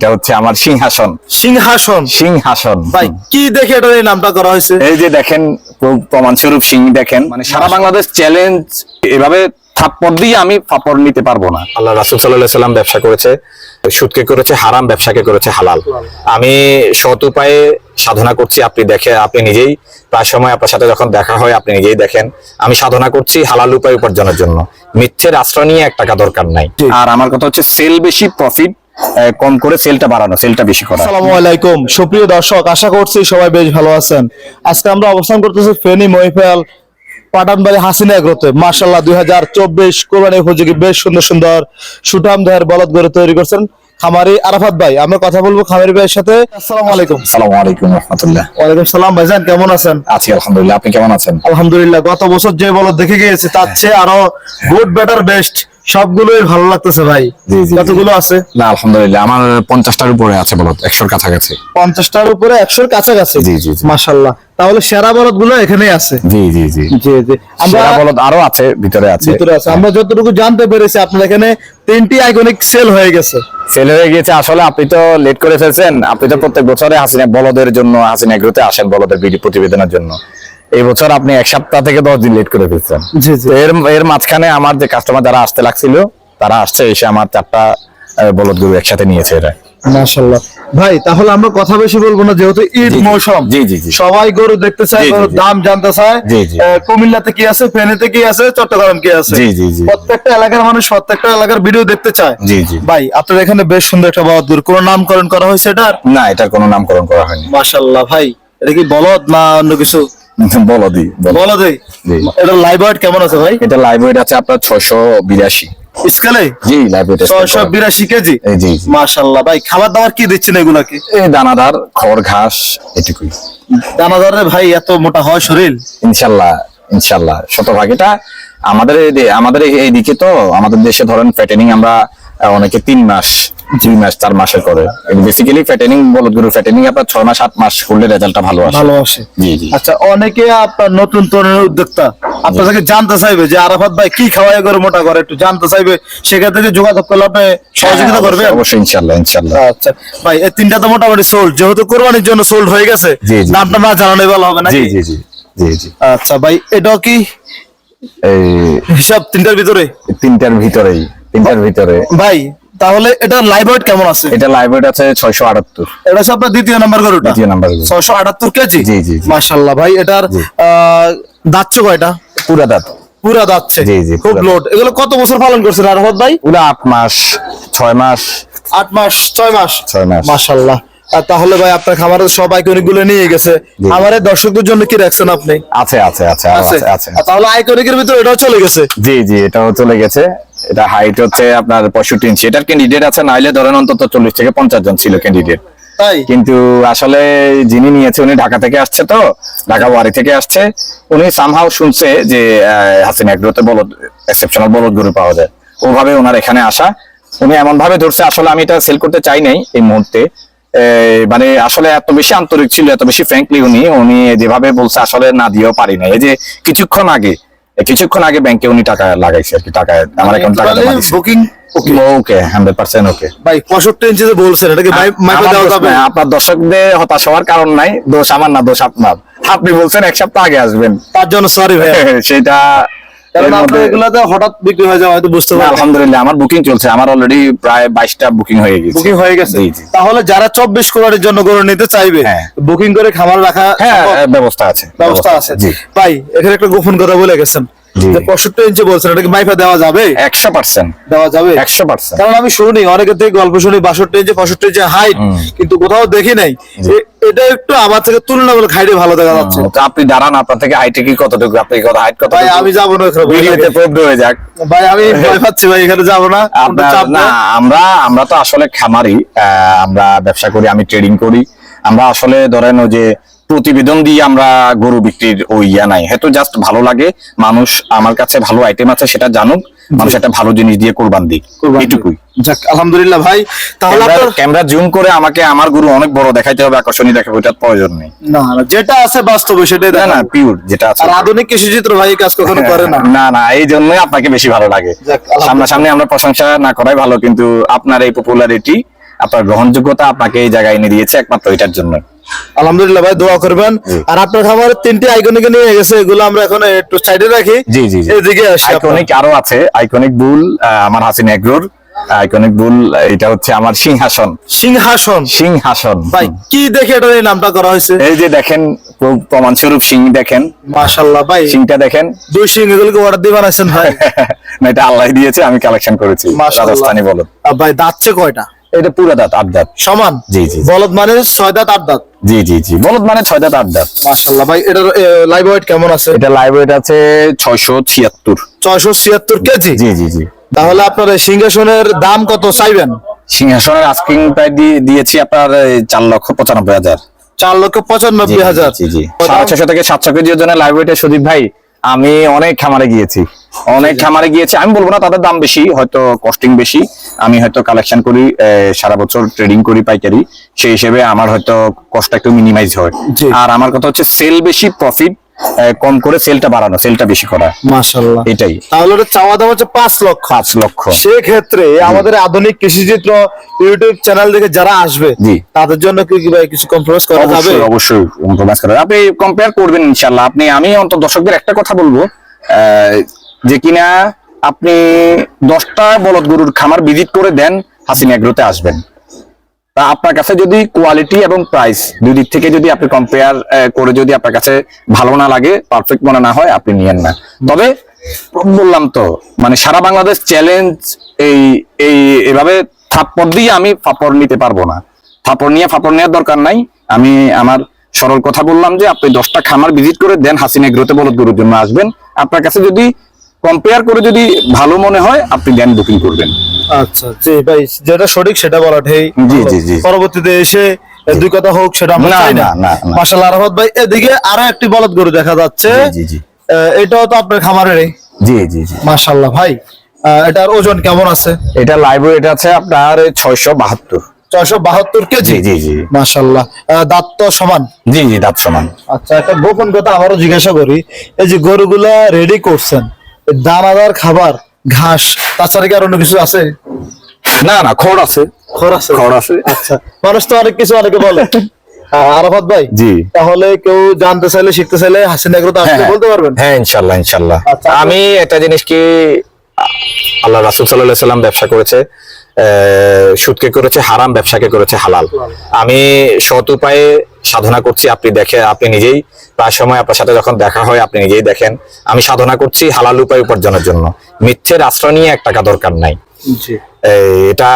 এটা হচ্ছে আমার সিংহাসন। সিংহাসন? সিংহাসন। ভাই কি দেখে এটা এই নামটা করা হয়েছে? এই যে দেখেন প্র- প্রমাণস্বরূপ সিং দেখেন। মানে সারা বাংলাদেশ চ্যালেঞ্জ এভাবে থাপ্পড় দিয়ে আমি ফাপড় নিতে পারব না। আল্লাহ রাসুল সাল্লাহ সাল্লাম ব্যবসা করেছে সুদকে করেছে হারাম ব্যবসাকে করেছে হালাল। আমি সৎ উপায়ে সাধনা করছি আপনি দেখে আপনি নিজেই প্রায় সময় আপনার সাথে যখন দেখা হয় আপনি নিজেই দেখেন। আমি সাধনা করছি হালাল উপায় উপার্জনের জন্য। মিথ্যের আশ্রয় নিয়ে এক টাকা দরকার নাই। আর আমার কথা হচ্ছে সেল বেশি প্রফিট কম করে সেলটা বাড়ানো সেলটা বেশি করা। আসসালামু আলাইকুম। সুপ্রিয় দর্শক আশা করছি সবাই বেশ ভালো আছেন। আজকে আমরা অবস্থান করতেছি ফেনী মহিফেল পাঠানবাড়ি হাসিনা এগ্রোতে। মার্শাল্লাহ দুই হাজার চব্বিশ কোরবানি উপযোগী বেশ সুন্দর সুন্দর সুঠাম দেহের বলদ গড়ে তৈরি করছেন খামারি আরাফাত ভাই। আমরা কথা বলব খামারি ভাইয়ের সাথে। আসসালামু আলাইকুম। আসসালামু আলাইকুম রহমতুল্লাহ। ওয়ালাইকুম সালাম ভাইজান কেমন আছেন? আছি আলহামদুলিল্লাহ। আপনি কেমন আছেন? আলহামদুলিল্লাহ গত বছর যে বলদ দেখে গিয়েছে তার চেয়ে আরও গুড বেটার বেস্ট সবগুলোই ভালো লাগতেছে ভাই। কতগুলো আছে? না আলহামদুলিল্লাহ আমার পঞ্চাশটার উপরে আছে বলত একশোর কাছাকাছি। পঞ্চাশটার উপরে একশোর কাছাকাছি? জি, জি। মাসাল্লাহ তাহলে সেরা বলদগুলো এখানেই আছে। জি জি জি। জি জি। আমরা সেরা বলদ আরও আছে ভিতরে আছে। ভিতরে আছে। আমরা যতটুকু জানতে পেরেছি আপনার এখানে তিনটি আইকনিক সেল হয়ে গেছে। সেল হয়ে গিয়েছে। আসলে আপনি তো লেট করে ফেলছেন। আপনি তো প্রত্যেক বছরে হাসিনা বলদের জন্য হাসিনা এগ্রোতে আসেন বলদের প্রতিবেদনের জন্য। এই বছর আপনি এক সপ্তাহ থেকে দশ দিন লেট করে ফেলছেন। এর এর মাঝখানে আমার যে কাস্টমার যারা আসতে লাগছিল তারা আসছে এসে আমার চারটা বলদ গরু একসাথে নিয়েছে এরা। মাশাল্লাহ ভাই তাহলে আমরা কথা বেশি বলব না যেহেতু ঈদ। মৌসুম। জি, জি, জি। সবাই গরু দেখতে চায় গরুর দাম জানতে চায়। কুমিল্লাতে কি আছে ফেনীতে কি আছে চট্টগ্রাম কি আছে? জি, জি, জি। প্রত্যেকটা এলাকার মানুষ প্রত্যেকটা এলাকার ভিডিও দেখতে চায়। জি, জি। ভাই আপনার এখানে বেশ সুন্দর একটা বলদ গরু। কোনো নামকরণ করা হয়েছে এটার? না এটার কোনো নামকরণ করা হয়নি। মাশাল্লাহ ভাই এটা কি বলদ না অন্য কিছু? বলদি বলদ। এটা লাইভ কেমন আছে ভাই? এটা লাইভ ওয়েট আছে আপনার ছয়শো বিরাশি। স্কেলে? জি লাইভ ওয়েট ছয়শো বিরাশি কেজি? জি মাশাল্লাহ ভাই খাবার দাবার কি দিচ্ছেন এগুলাকে? এই দানাদার খড় ঘাস এটুকুই। দানাদারে ভাই এত মোটা হয় শরীর? ইনশাল্লাহ ইনশাল্লাহ শতভাগ। এটা আমাদের আমাদের এইদিকে তো আমাদের দেশে ধরেন ফ্যাটেনিং আমরা অনেকে তিন মাস দুই মাস চার মাসে করে। বেসিক্যালি ফ্যাটেনিং বলদ গরু ফ্যাটেনিং আপনার ছয় মাস আট মাস করলে রেজাল্টটা ভালো আসে। ভালো আসে। জি জি। আচ্ছা অনেকে আপনার নতুন তরুণের উদ্যোক্তা আপনার থেকে জানতে চাইবে যে আরাফাত ভাই কি খাওয়াই করে মোটা করে একটু জানতে চাইবে সেখান থেকে যোগাযোগ করলে আপনি সহযোগিতা করবে অবশ্যই, ইনশাল্লাহ ইনশাল্লাহ আচ্ছা ভাই এই তিনটা তো মোটামুটি সোল্ড যেহেতু কোরবানির জন্য সোল্ড হয়ে গেছে। নামটা না জানানোই ভালো হবে না জি জি জি জি জি। আচ্ছা ভাই এটাও কি এই হিসাব তিনটার ভিতরে? তিনটার ভিতরেই তিনটার ভিতরে। ভাই তাহলে এটা লাইভ ওয়েট কেমন আছে? এটা লাইভ ওয়েট আছে ছয়শো আটাত্তর। এটা হচ্ছে আপনার দ্বিতীয় নাম্বার গরুটা? দ্বিতীয় নাম্বার ছয়শো আটাত্তর কেজি? জি, জি, মাশাআল্লাহ ভাই এটার দাচ্ছে কয়টা? পুরা দাঁত। পুরা দাচ্ছে জি, জি, খুব লোড এগুলো কত বছর পালন করছেন আরহত ভাই? পুরা আট মাস ছয় মাস। আট মাস ছয় মাস। ছয় মাস। মাশাল্লাহ আর তাহলে ভাই আপনার খামারের সব আইকনিকগুলো নিয়ে গেছে। আমার দর্শকদের জন্য কি রাখছেন আপনি? আছে আছে আছে আছে তাহলে আইকনিকের ভিতরে এটাও চলে গেছে? জি জি এটাও চলে গেছে। এটা হাইট হচ্ছে আপনার পঁয়ষট্টি ইঞ্চি এটার ক্যান্ডিডেট আছে নাইলে ধরেন অন্তত চল্লিশ থেকে পঞ্চাশ জন ছিল ক্যান্ডিডেট তাই? কিন্তু আসলে যিনি নিয়েছে উনি ঢাকা থেকে আসছে তো ঢাকা বাড়ি থেকে আসছে। উনি সামহাও শুনছে যে হাসিনা এগ্রোতে বলদ এক্সেপশনাল বলদ গরু পাওয়া যায়। ওভাবে ওনার এখানে আসা। উনি এমন ভাবে ধরছে আসলে আমি এটা সেল করতে চাই নাই এই মুহূর্তে। মানে আসলে এত বেশি আন্তরিক ছিল এত বেশি ফ্র্যাঙ্কলি উনি উনি যেভাবে বলছে আসলে না দিয়েও পারি না এই যে কিছুক্ষণ আগে কিছুক্ষণ আগে ব্যাংকে উনি টাকা লাগাইছে আর কি টাকা আমার অ্যাকাউন্ট টাকা booking okay hundred percent okay ভাই পঁয়ষট্টি ইঞ্চি যে বলছেন এটাকে আপনার দর্শকদের হতাশ হওয়ার কারণ নাই দোষ আমার না দোষ আপনার। আপনি বলছেন এক সপ্তাহ আগে আসবেন। তার জন্য সরি ভাই সেটা কারণ আপনার এগুলাতে হঠাৎ বিক্রি হয়ে যাওয়া হয়তো বুঝতে না, পারবেন আলহামদুলিল্লাহ আমার বুকিং চলছে। আমার অলরেডি প্রায় বাইশটা বুকিং হয়ে গেছে। বুকিং হয়ে গেছে। তাহলে যারা চব্বিশ কোয়ারের জন্য গরু নিতে চাইবে হ্যাঁ। বুকিং করে খামার রাখা হ্যাঁ? ব্যবস্থা আছে ব্যবস্থা আছে। ভাই এখানে একটা গোপন কথা বলে গেছেন। পঁয়ষট্টি ইঞ্চি বলছেন এটাকে মাইপা দেওয়া যাবে? একশো পার্সেন্ট। দেওয়া যাবে? একশো পার্সেন্ট। কারণ আমি শুনি অনেকের থেকে গল্প শুনি বাষট্টি ইঞ্চি পঁয়ষট্টি ইঞ্চি হাইট কিন্তু কোথাও দেখি নাই। এটা একটু আমার থেকে তুলনামূলক হাইটে ভালো দেখা যাচ্ছে। আপনি দাঁড়ান আপনার থেকে হাইটে কি কতটুকু আপনি কত হাইট কত ভাই আমি যাব না ভিডিওতে প্রবড হয়ে যাক। ভাই আমি ভয় পাচ্ছি ভাই এখানে যাব না। না আমরা আমরা তো আসলে খামারি আমরা ব্যবসা করি আমি ট্রেডিং করি। আমরা আসলে ধরেন ওই যে প্রতিবেদন দিয়ে আমরা গরু বিক্রির ওই ইয়া নাই। হয়তো জাস্ট ভালো লাগে মানুষ আমার কাছে ভালো আইটেম আছে সেটা জানুক মানুষ একটা ভালো জিনিস দিয়ে কোরবান এটুকুই। যাক আলহামদুলিল্লাহ ভাই তাহলে ক্যামেরা জুম করে আমাকে আমার গরু অনেক বড় দেখাইতে হবে আকর্ষণীয় দেখাবো প্রয়োজন নেই। না না যেটা আছে বাস্তবে সেটাই না পিওর যেটা আছে। আর আধুনিক কৃষি চিত্র ভাই কাজ কখনো করে না। না না এই জন্যই আপনাকে বেশি ভালো লাগে। সামনাসামনি আমরা প্রশংসা না করাই ভালো কিন্তু আপনার এই পপুলারিটি আপনার গ্রহণযোগ্যতা আপনাকে এই জায়গায় এনে দিয়েছে একমাত্র এটার জন্য আলহামদুলিল্লাহ ভাই দোয়া করবেন। আর আপনার খামারের তিনটি আইকনিক নিয়ে গেছে এগুলো আমরা এখন একটু সাইডে রাখি। জি জি এদিকে আইকনিক আরও আছে আইকনিক বুল আমার হাসিন এগ্রোর। আইকনিক বুল এটা হচ্ছে আমার সিংহাসন। সিংহাসন। সিংহাসন। ভাই কি দেখে এটা এই নামটা করা হয়েছে? এই যে দেখেন প্র- প্রমাণস্বরূপ সিং দেখেন। মাশাল্লাহ ভাই। সিংটা দেখেন। দুই সিং এগুলোকে অর্ডার দিয়ে বানাইছেন ভাই। না এটা আল্লাহ দিয়েছে আমি কালেকশন করেছি। মাশাআল্লাহ। রাজস্থানি বলদ। ভাই দাঁতছে কয়টা? এটা পুরো দাঁত আট দাঁত। সমান? জি, জি। বলদ মানে ছয় দাঁত আট দাঁত। জি জি জি। বলদ মানে ছয় দাঁত আট দাঁত। মাশাল্লাহ ভাই এটার লাইভ ওয়েট কেমন আছে? এটা লাইভ ওয়েট আছে ছয়শো ছিয়াত্তর। ছয়শো ছিয়াত্তর কেজি? জি জি জি। তাহলে আপনার সিংহাসনের দাম কত চাইবেন? সিংহাসনের আস্কিং প্রায় দিয়েছি আপনার চার লক্ষ পঁচানব্বই হাজার। চার লক্ষ পঁচানব্বই হাজার। জি জি। সাড়ে ছশো থেকে সাতশো কেজির জন্য লাইভ ওয়েটে সুদীপ ভাই আমি অনেক খামারে গিয়েছি। অনেক খামারে গিয়েছি। আমি বলব না তাদের দাম বেশি হয়তো কস্টিং বেশি। আমি হয়তো কালেকশন করি সারা বছর ট্রেডিং করি পাইকারি সেই হিসেবে আমার হয়তো কষ্ট একটু মিনিমাইজ হয়। আর আমার কথা হচ্ছে সেল বেশি প্রফিট কম করে সেলটা বাড়ানো সেলটা বেশি করা। মাশাল্লাহ এটাই। তাহলে ওটা চাওয়া দাম হচ্ছে পাঁচ লক্ষ। পাঁচ লক্ষ। সেক্ষেত্রে আমাদের আধুনিক কৃষি কৃষিচিত্র ইউটিউব চ্যানেল থেকে যারা আসবে। তাদের জন্য কি কি ভাই কিছু কম্প্রোমাইজ করা যাবে? অবশ্যই অবশ্যই কম্প্রোমাইজ করা। আপনি কম্পেয়ার করবেন ইনশাল্লাহ আপনি আমি অন্তত দর্শকদের একটা কথা বলব আহ, যে কিনা আপনি দশটা বলদ গরুর খামার ভিজিট করে দেন হাসিন এগ্রোতে আসবেন। তা আপনার কাছে যদি কোয়ালিটি এবং প্রাইস দুই দিক থেকে যদি আপনি কম্পেয়ার করে যদি আপনার কাছে ভালো না লাগে পারফেক্ট মনে না হয়, আপনি নিয়েন না। তবে বললাম তো মানে সারা বাংলাদেশ চ্যালেঞ্জ এই এই, এভাবে থাপ্পড় দিয়ে আমি ফাপড় নিতে পারব না। ফাপড় নিয়ে, ফাপড় নেওয়ার দরকার নাই। আমি আমার সরল কথা বললাম যে আপনি দশটা খামার ভিজিট করে দেন হাসিন এগ্রোতে বলদ গরুর জন্য আসবেন। আপনার কাছে যদি কম্পেয়ার করে যদি ভালো মনে হয় আপনি দেন বুকিং করবেন। আচ্ছা জি ভাই যেটা সঠিক সেটা বলাটাই জি, জি, জি। পরবর্তীতে এসে দুই কথা হোক সেটা আমরা না, চাই না। মাশাআল্লাহ আরাফাত ভাই এদিকে আরও একটি বলদ গরু দেখা যাচ্ছে। জি, জি। এটাও তো আপনার খামারেরই। জি জি জি। মাশাআল্লাহ ভাই এটার ওজন কেমন আছে? এটা লাইভ ওয়েট আছে আপনার ছয়শো বাহাত্তর। ছয়শো বাহাত্তর কেজি? জি জি মাশাআল্লাহ দাঁত তো সমান? জি জি দাঁত সমান। আচ্ছা একটা গোপন কথা আবারও জিজ্ঞাসা করি এই যে গরুগুলা রেডি করছেন দানাদার খাবার ঘাস তাছাড়া কি আর অন্য কিছু আছে? না না খড় আছে। খড় আছে? খড় আছে। আচ্ছা মানুষ তো অনেক কিছু অনেকে বলে। আরাফাত ভাই জি। তাহলে কেউ জানতে চাইলে শিখতে চাইলে হাসিন এগুলো তো আপনি বলতে পারবেন। হ্যাঁ ইনশাল্লাহ ইনশাল্লাহ। আচ্ছা। আমি একটা জিনিস কি আল্লাহ রাসুল সাল্লাহ সাল্লাম ব্যবসা করেছে। সুদকে করেছে হারাম ব্যবসাকে করেছে হালাল। আমি সৎ উপায়ে সাধনা করছি আপনি দেখে আপনি নিজেই প্রায় সময় আপনার সাথে যখন দেখা হয় আপনি নিজেই দেখেন আমি সাধনা করছি হালাল উপায় উপার্জনের জন্য। মিথ্যের আশ্রয় নিয়ে এক টাকা দরকার নাই। এটা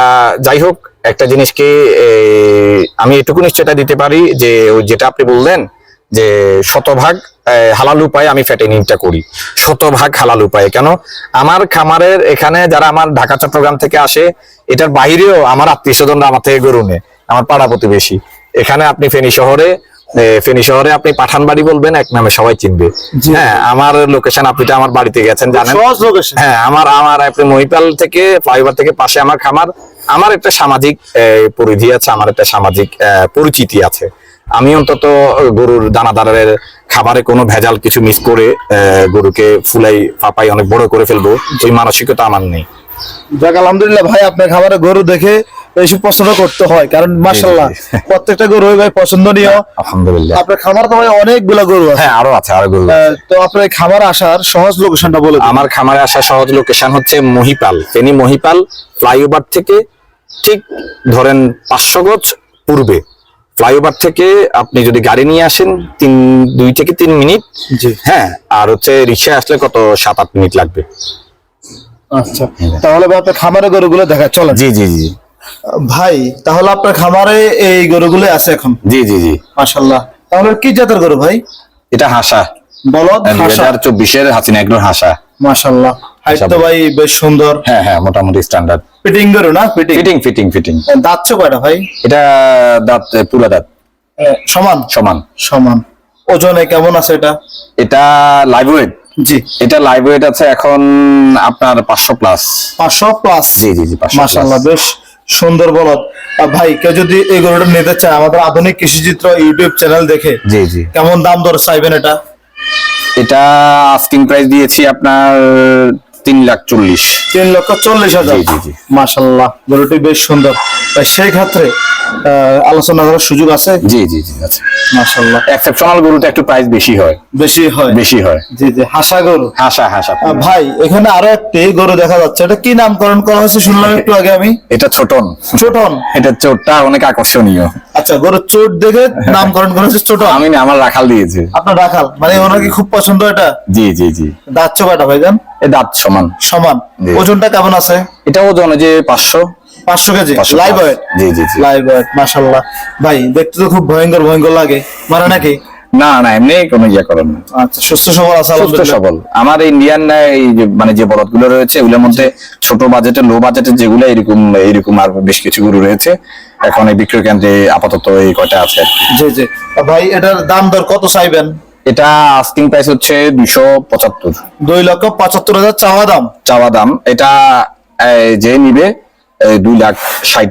যাই হোক একটা জিনিসকে আমি এটুকু নিশ্চয়তা দিতে পারি যে ওই যেটা আপনি বললেন যে শতভাগ হালাল উপায়ে আমি ফ্যাটেনিংটা করি। শতভাগ হালাল উপায়ে। কেন? আমার খামারের এখানে যারা আমার ঢাকা চট্টগ্রাম থেকে আসে এটার বাইরেও আমার আত্মীয় স্বজনরা আমার থেকে গরু নেয় আমার পাড়া প্রতিবেশী। এখানে আপনি ফেনী শহরে ফেনী শহরে আপনি পাঠান বাড়ি বলবেন এক নামে সবাই চিনবে। হ্যাঁ আমার লোকেশন আপনি তো আমার বাড়িতে গেছেন জানেন। হ্যাঁ আমার আমার আপনি মহিপাল থেকে ফ্লাইওভার থেকে পাশে আমার খামার আমার একটা সামাজিক পরিধি আছে আমার একটা সামাজিক পরিচিতি আছে। আমি অন্তত গরুর দানাদারের খাবারে কোনো ভেজাল কিছু মিস করে গরুকে ফুলাই ফাপাই অনেক বড় করে ফেলব ওই মানসিকতা আমার নেই। যাক আলহামদুলিল্লাহ ভাই আপনার খাবারে গরু দেখে বেশি পছন্দ করতে হয় কারণ মাশাল্লাহ জি। প্রত্যেকটা গরু ভাই পছন্দনীয়। আলহামদুলিল্লাহ। আপনার খামার তো ভাই অনেকগুলা গরু আছে। হ্যাঁ আরও আছে আরও গরু তো আপনার খামার আসার সহজ লোকেশনটা বলে আমার খামারে আসা সহজ লোকেশন হচ্ছে মহিপাল ফেনী মহিপাল ফ্লাইওভার থেকে ঠিক ধরেন পাঁচশো গজ পূর্বে। ফ্লাইওভার থেকে আপনি যদি গাড়ি নিয়ে আসেন তিন দুই থেকে তিন মিনিট। হ্যাঁ আর হচ্ছে রিক্সায় আসলে কত সাত আট মিনিট লাগবে। আচ্ছা তাহলে আপনার খামারে গরুগুলো দেখা চলেন। জি জি জি। ভাই তাহলে আপনার খামারে এই গরুগুলো আছে এখন? জি জি জি। মাশাল্লাহ তাহলে কি জাতের গরু ভাই? এটা হাসা। বলদ দুই হাজার চব্বিশের হাসিনা একদম হাসা। মাশাল্লাহ হাইট তো ভাই বেশ সুন্দর। হ্যাঁ হ্যাঁ মোটামুটি স্ট্যান্ডার্ড ফিটিং গরু না? ফিটিং ফিটিং ফিটিং ফিটিং দাঁতছে কয়টা ভাই? এটা দাঁত পুরা দাঁত। সমান? সমান। সমান। ওজনে কেমন আছে এটা? এটা লাইভ ওয়েট জি। এটা লাইভ ওয়েট আছে এখন আপনার পাঁচশো প্লাস পাঁচশো প্লাস জি জি জি পাঁচশো মাশাল্লাহ বেশ সুন্দর বলদ। ভাই কেউ যদি এই গরুটা নিতে চায় আমাদের আধুনিক কৃষিচিত্র ইউটিউব চ্যানেল দেখে জি জি। কেমন দাম দর চাইবেন এটা? এটা আস্কিং প্রাইস দিয়েছি আপনার তিন লাখ চল্লিশ। তিন লক্ষ চল্লিশ হাজার। মাসাল্লাহ গরুটি বেশ সুন্দর। সেই ক্ষেত্রে আহ, আলোচনা করার সুযোগ আছে? জি জি জি আচ্ছা মাসাল্লাহ এক্সেপশনাল গরুটা একটু প্রাইস বেশি হয়। বেশি হয়। বেশি হয়। জি জি হাসা গরু। হাসা হাসা। ভাই এখানে আরও একটি গরু দেখা যাচ্ছে। এটা কি নামকরণ করা হয়েছে শুনলাম একটু আগে আমি? এটা ছোটন। ছোটন? এটা চোটটা অনেক আকর্ষণীয়। আচ্ছা গরুর চোট দেখে নামকরণ করা হয়েছে ছোটন? আমি না আমার রাখাল দিয়েছে। আপনার রাখাল? মানে ওনার কি খুব পছন্দ এটা? জি জি জি। দাঁত চোখাটা ভাইজান? এ দাঁত সমান। সমান। ওজনটা কেমন আছে? এটা ওজন যে পাঁচশো। পাঁচশো কেজি? লাইভ ওয়েট জি জি জি। লাইভ ওয়েট মাসাল্লাহ ভাই দেখতে তো খুব ভয়ঙ্কর ভয়ঙ্কর লাগে। মানে নাকি? না না এমনি কোনো ইয়ে করেন না। আচ্ছা সুস্থ সবল আছে সুস্থ সবল। আমার এই যে মানে যে বলদগুলো রয়েছে ওগুলোর মধ্যে ছোট বাজেটে লো বাজেটে যেগুলো এরকম এরকম আর বেশ কিছু গরু রয়েছে। এখন এই বিক্রয় কেন্দ্রে আপাতত এই কয়টা আছে। জি জি। ভাই এটার দাম দর কত চাইবেন? এটা আস্কিং প্রাইস হচ্ছে দুইশো পঁচাত্তর। দুই লক্ষ পঁচাত্তর হাজার চাওয়া দাম। চাওয়া দাম। এটা এই, যে নিবে এই, দুই লাখ ষাট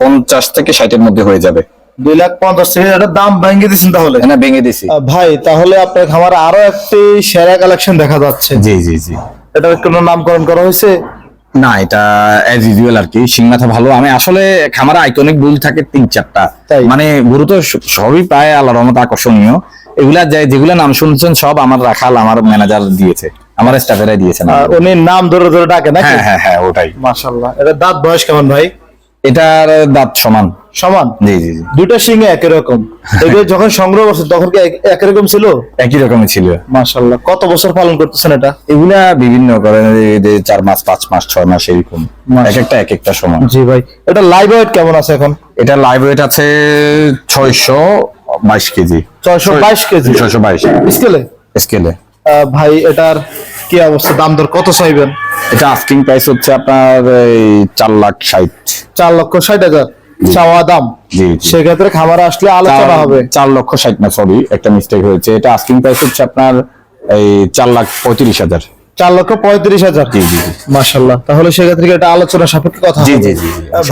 পঞ্চাশ থেকে ষাটের মধ্যে হয়ে যাবে। দুই লাখ পঞ্চাশ থেকে দাম ভেঙে দিচ্ছেন তাহলে? না ভেঙে দিছি ভাই তাহলে আপনার খামারে আরও একটি সেরা কালেকশন দেখা যাচ্ছে। জি জি জি। এটার কোনো নামকরণ করা হয়েছে? না এটা অ্যাজ ইউজুয়াল আর কি সিং মাথা ভালো। আমি আসলে খামারে আইকনিক বুল থাকে তিন চারটা? মানে গরু তো সবই প্রায় আল্লাহর রহমত আকর্ষণীয়। এগুলা যেগুলা নাম শুনছেন সব আমার রাখাল আমার ম্যানেজার দিয়েছে। আমার স্টাফেরাই দিয়েছে নাম। উনি নাম ধরে ধরে ডাকে নাকি? হ্যাঁ হ্যাঁ হ্যাঁ ওটাই। মাশাল্লাহ এটা দাঁত বয়স কেমন ভাই? এটার দাঁত সমান। সমান? জি জি জি। একই রকম। এগুলো যখন সংগ্রহ করছে তখন কি একই রকম ছিল? একই রকমই ছিল। মাশাল্লাহ কত বছর পালন করতেছেন এটা? এগুলা বিভিন্ন করেন যে চার মাস পাঁচ মাস ছয় মাস এরকম। এক একটা এক একটা সমান। জি ভাই। এটা লাইভ ওয়েট কেমন আছে এখন? এটা লাইভ ওয়েট আছে ছয়শো বাইশ কেজি। 622 কেজি। ছয়শো বাইশ। স্কেলে স্কেলে ভাই এটার কি অবস্থা? দাম দর কত চাইবেন? এটা আস্কিং প্রাইস হচ্ছে আপনার এই চার লাখ ষাট। চার লক্ষ ষাট হাজার। চাওয়া দাম। সেক্ষেত্রে খাবার আসলে আলোচনা হবে। চার লক্ষ ষাট না সরি একটা মিস্টেক হয়েছে। এটা আস্কিং প্রাইস হচ্ছে আপনার এই চার লাখ পঁয়ত্রিশ হাজার। চার লক্ষ পঁয়ত্রিশ হাজার। জি জি জি। তাহলে সেক্ষেত্রে কি এটা আলোচনা সাপেক্ষে কথা জি, জি।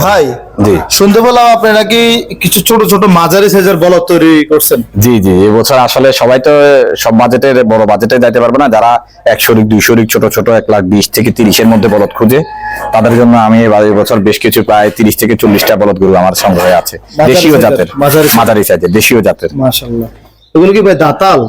ভাই জি। শুনতে পেলাম আপনি নাকি কিছু ছোট ছোট মাঝারি সাইজের বলদ তৈরি করছেন। জি জি এবছর আসলে সবাই তো সব বাজেটের বড় বাজেটে যাইতে পারবে না। যারা ছোট ছোট এক লাখ বিশ থেকে তিরিশের মধ্যে বলদ খুঁজে তাদের জন্য আমি এবছর বেশ কিছু প্রায় তিরিশ থেকে চল্লিশটা বলদ গরু আমার সংগ্রহে আছে। দেশীয় জাতের মাঝারি সাইজের। দেশীয় জাতের। মাশাল্লাহ এগুলো কি ভাই দাতাল?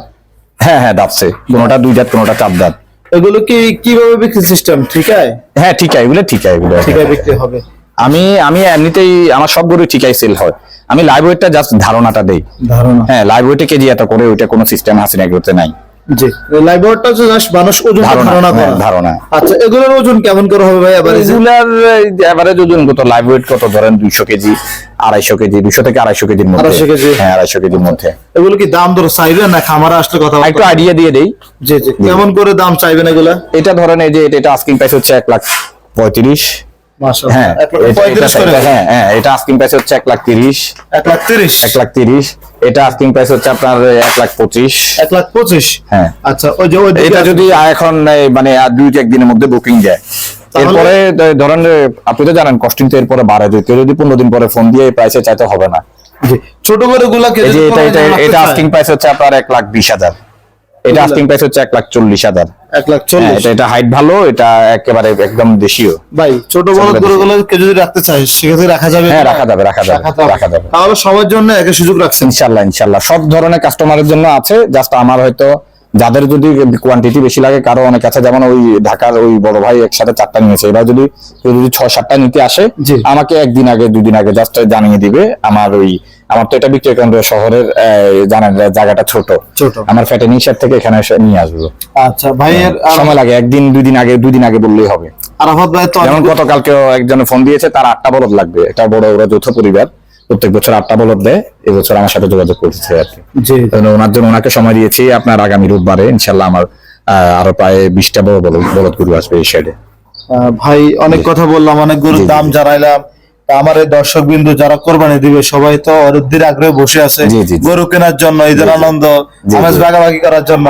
হ্যাঁ হ্যাঁ দাঁতছে। কোনোটা দুই দাঁত কোনোটা চার দাঁত। এগুলো কি কীভাবে বিক্রি সিস্টেম ঠিকায়? আছে হ্যাঁ ঠিক আছে এগুলো ঠিক আছে এগুলো ঠিক আছে বিক্রি হবে। আমি আমি এমনিতেই আমার সব গরু ঠিকাই সেল হয়। আমি লাইভ ওয়েটটা জাস্ট ধারণাটা দেই। ধারণা। হ্যাঁ লাইভ ওয়েটে কেজি এত করে ওইটা কোনো সিস্টেম আছে না এগুলোতে নাই। জি। হচ্ছে জাস্ট মানুষ ওজন ধারণা, ধারণা হ্যাঁ, করা ধারণা। আচ্ছা এগুলোর ওজন কেমন করে হবে ভাই আবার রেগুলার এভারেজ ওজন কত? লাইভ ওয়েট কত? ধরেন দুইশো কেজি আড়াইশো কেজি দুইশো থেকে আড়াইশো কেজির মধ্যে। 250 কেজি। হ্যাঁ আড়াইশো কেজির মধ্যে। এগুলো কি দাম ধরে চাইবেন না খামারে আসলে কথা একটু আইডিয়া দিয়ে দেই। জি জি। কেমন করে দাম চাইবেন এগুলা? এটা ধরেন এই যে এটা- আস্কিং প্রাইস হচ্ছে এক লাখ পঁয়ত্রিশ। মাশাআল্লাহ হ্যাঁ এটা- পঁয়ত্রিশ এটা- করে। এটা আস্কিং প্রাইস হচ্ছে এক লাখ তিরিশ। এক লাখ তিরিশ। এক লাখ তিরিশ। এটা আস্কিং প্রাইস হচ্ছে আপনার এক লাখ পঁচিশ। এক লাখ পঁচিশ? হ্যাঁ। আচ্ছা ওই যে এটা যদি এখন মানে দুই একদিনের মধ্যে বুকিং এরপরে ধরেন আপনি তো জানেন কস্টিং তো এরপরে বাড়ে। যদি কেউ যদি পনেরো দিন পরে ফোন দিয়ে এই প্রাইসে চাইতে হবে না। ছোট করে গুলা এটা আস্কিং প্রাইস হচ্ছে আপনার এক লাখ বিশ হাজার। এটা? আস্কিং প্রাইস হচ্ছে এক লাখ চল্লিশ হাজার এক লাখ হ্যাঁ, চল্লিশ এটা এটা হাইট ভালো এটা একেবারে একদম দেশীয় ভাই ছোট বড় চলবে গরু দেখি। গুলো কেউ যদি রাখতে চায় সেক্ষেত্রে রাখা যাবে হ্যাঁ রাখা যাবে রাখা যাবে রাখা যাবে। তাহলে সবার জন্য একই সুযোগ রাখছেন ইনশাল্লাহ ইনশাল্লাহ সব ধরনের কাস্টমারের জন্য আছে জাস্ট আমার হয়তো যাদের যদি কোয়ান্টিটি বেশি লাগে কারও অনেক আছে যেমন ওই ঢাকার ওই বড় ভাই একসাথে চারটা নিয়েছে এবার যদি কেউ যদি ছয় সাতটা নিতে আসে। আমাকে একদিন আগে দুদিন আগে জাস্ট জানিয়ে দিবে আমার ওই আমার তো এটা বিক্রয় কেন্দ্র শহরের জানেন জায়গাটা ছোট। ছোট। আমার ফ্যাটেনিং শেড থেকে এখানে নিয়ে আসব। আচ্ছা ভাইয়ের আর- সময় লাগে একদিন দুই দিন আগে দুই দিন আগে বললেই হবে। আরাফাত ভাই তো যেমন অনেক- গতকালকে একজনে ফোন দিয়েছে তার আটটা বলদ লাগবে। এটা বড় ওরা যৌথ পরিবার। প্রত্যেক বছর আটটা বলদ দেয় এবছর আমার সাথে যোগাযোগ করতেছে আর কি। ওনার জন্য ওনাকে সময় দিয়েছি আপনার আগামী রোববারে ইনশাল্লাহ আমার আরও প্রায় বিশটা বড় বলদ গরু আসবে এই সাইডে আহ, ভাই অনেক কথা বললাম অনেক গরুর দাম জানাইলাম। আমার এই দর্শক বিন্দু যারা কোরবানি দিবে সবাই তো অরুদ্ধির আগ্রহে বসে আছে। গরু কেনার জন্য ঈদের। আনন্দ জি, ভাগাভাগি করার জন্য।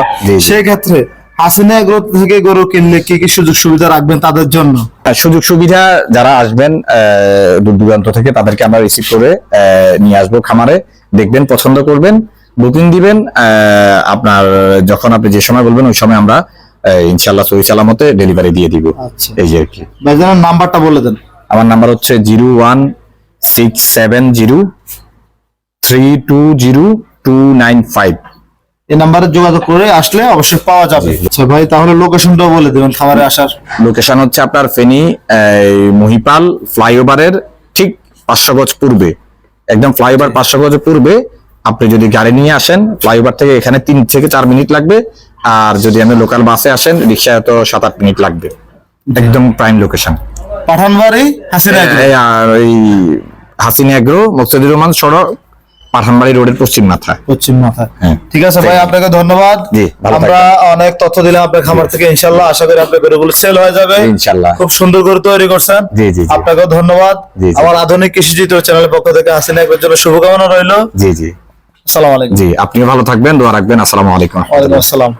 সেই ক্ষেত্রে হাসিনা এগ্রো থেকে গরু কিনলে কি কি সুযোগ সুবিধা রাখবেন তাদের জন্য সুযোগ সুবিধা যারা আসবেন দূর দূরান্ত থেকে তাদেরকে আমরা রিসিভ করে নিয়ে আসব খামারে দেখবেন পছন্দ করবেন বুকিং দিবেন আহ, আপনার যখন আপনি যে সময় বলবেন ওই সময় আমরা ইনশাল্লাহ সহি সালামতে ডেলিভারি দিয়ে দিব আচ্ছা। এই যে আর কি নাম্বারটা বলে দেন আমার নাম্বার হচ্ছে zero one six seven zero three two zero two nine five. এই নাম্বারে যোগাযোগ করে আসলে অবশ্যই পাওয়া যাবে। আচ্ছা ভাই তাহলে লোকেশনটাও বলে দেবেন খামারে আসার। লোকেশন হচ্ছে আপনার ফেনী মহিপাল ফ্লাইওভারের ঠিক পাঁচশো গজ পূর্বে। একদম ফ্লাইওভার পাঁচশো গজ পূর্বে। আপনি যদি গাড়ি নিয়ে আসেন ফ্লাইওভার থেকে এখানে তিন থেকে চার মিনিট লাগবে। আর যদি আমি লোকাল বাসে আসেন রিক্সায় তো সাত আট মিনিট লাগবে। একদম প্রাইম লোকেশন পাঠানবাড়ি হাসিনা ওই হাসিনা এগ্রো মকসুদুর রহমান সড়ক পাঠানবাড়ি রোডের পশ্চিম মাথায়। পশ্চিম মাথায়। হ্যাঁ। ঠিক আছে ভাই আপনাকে ধন্যবাদ। আমরা অনেক তথ্য দিলাম আপনার খামার থেকে ইনশাল্লাহ আশা করি আপনার গরুগুলো সেল হয়ে যাবে। ইনশাল্লাহ খুব সুন্দর করে তৈরি করছেন। জি, জি, জি। আপনাকে ধন্যবাদ। আমার আধুনিক কৃষিজিত চ্যানেলের পক্ষ থেকে হাসিনা একবার জন্য শুভকামনা রইল। জি জি। আসসালামু আলাইকুম। জি আপনিও ভালো থাকবেন দোয়া রাখবেন। আসসালামু আলাইকুম। আসসালাম।